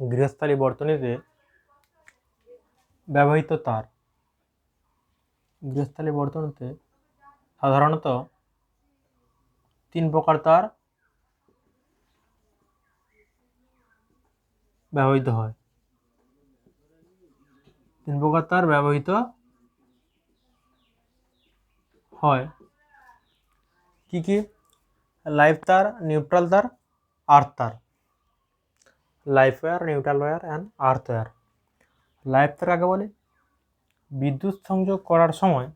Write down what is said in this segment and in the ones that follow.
গৃহস্থালী বর্তনীতে ব্যবহৃত তার। গৃহস্থালী বর্তনীতে সাধারণত তিন প্রকার তার ব্যবহৃত হয়। তিন প্রকার তার ব্যবহৃত হয়। কি কি? লাইভ তার, নিউট্রাল তার, আর্থ তার। Life wire neutral wire and earth wire life তার কাকে বলে। বিদ্যুৎ সংযোগ করার সময়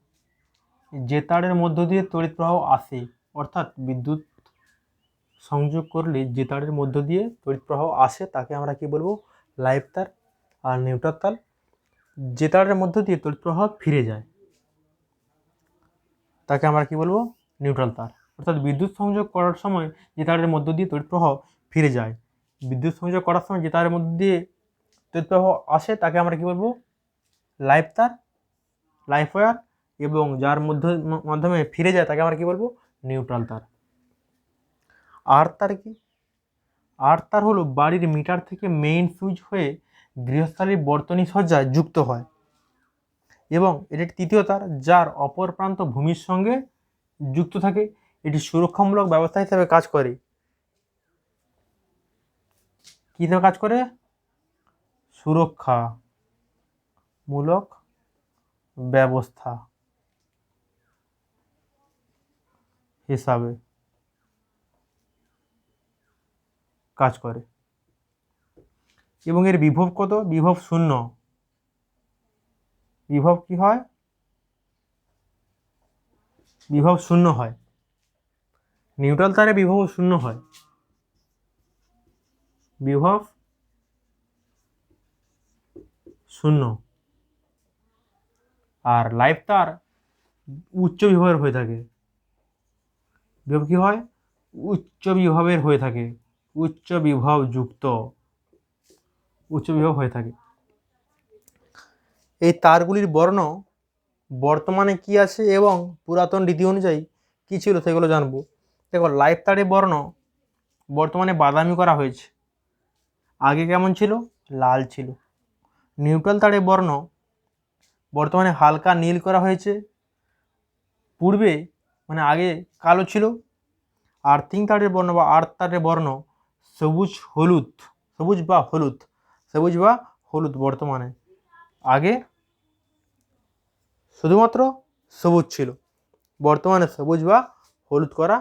যে তারের মধ্য দিয়ে তড়িৎ প্রবাহ আসে, অর্থাৎ বিদ্যুৎ সংযোগ করলে যে তারের মধ্য দিয়ে তড়িৎ প্রবাহ আসে, তাকে আমরা কি বলব? লাইফ তার আর নিউট্রাল তার যে তারের মধ্য দিয়ে তড়িৎ প্রবাহ ফিরে যায়। তাকে আমরা কি বলব? নিউট্রাল তার। অর্থাৎ বিদ্যুৎ সংযোগ করার সময় যে তারের মধ্য দিয়ে তড়িৎ প্রবাহ ফিরে যায়। বিদ্যুৎ সংযোগ করার সময় যে তারের মধ্য দিয়ে তড়িৎ আসে, তাকে আমরা কি বলব? লাইভ তার, লাইফ ওয়্যার এবং যার মধ্য, মাধ্যমে ফিরে যায়, তাকে আমরা কি বলব? নিউট্রাল তার। আর তার কি? আর তার হলো বাড়ির মিটার থেকে মেইন সুইচ হয়ে গৃহস্থালীর বর্তনী সজ্জায় যুক্ত হয় এবং এটি তৃতীয় তার, যার অপর প্রান্ত ভূমির সঙ্গে যুক্ত থাকে। এটি সুরক্ষামূলক ব্যবস্থা হিসেবে কাজ করে। কী হিসেবে কাজ করে? সুরক্ষামূলক ব্যবস্থা হিসাবে কাজ করে। এবং এর বিভব কত? বিভব শূন্য। বিভব কি হয়? বিভব শূন্য হয়। নিউট্রাল তারে বিভব শূন্য হয়। বিভব শূন্য। আর লাইফ তার উচ্চ বিভবের হয়ে থাকে। বিভব কি হয়? উচ্চ বিভবের হয়ে থাকে। উচ্চ বিভব যুক্ত। উচ্চ বিভব হয়ে থাকে। এই তারগুলির বর্ণ বর্তমানে কি আছে এবং পুরাতন রীতি অনুযায়ী কী ছিল সেগুলো জানব। দেখো লাইফ তারের বর্ণ বর্তমানে বাদামি করা হয়েছে। আগে কেমন ছিল? লাল ছিল। নিউট্রাল তারের বর্ণ বর্তমানে হালকা নীল করা হয়েছে। পূর্বে মানে আগে কালো ছিল। আর্থিং তারের বর্ণ বা আর্থ তারের বর্ণ সবুজ, হলুদ। সবুজ বা হলুদ। সবুজ বা হলুদ বর্তমানে। আগে শুধুমাত্র সবুজ ছিল। বর্তমানে সবুজ বা হলুদ করা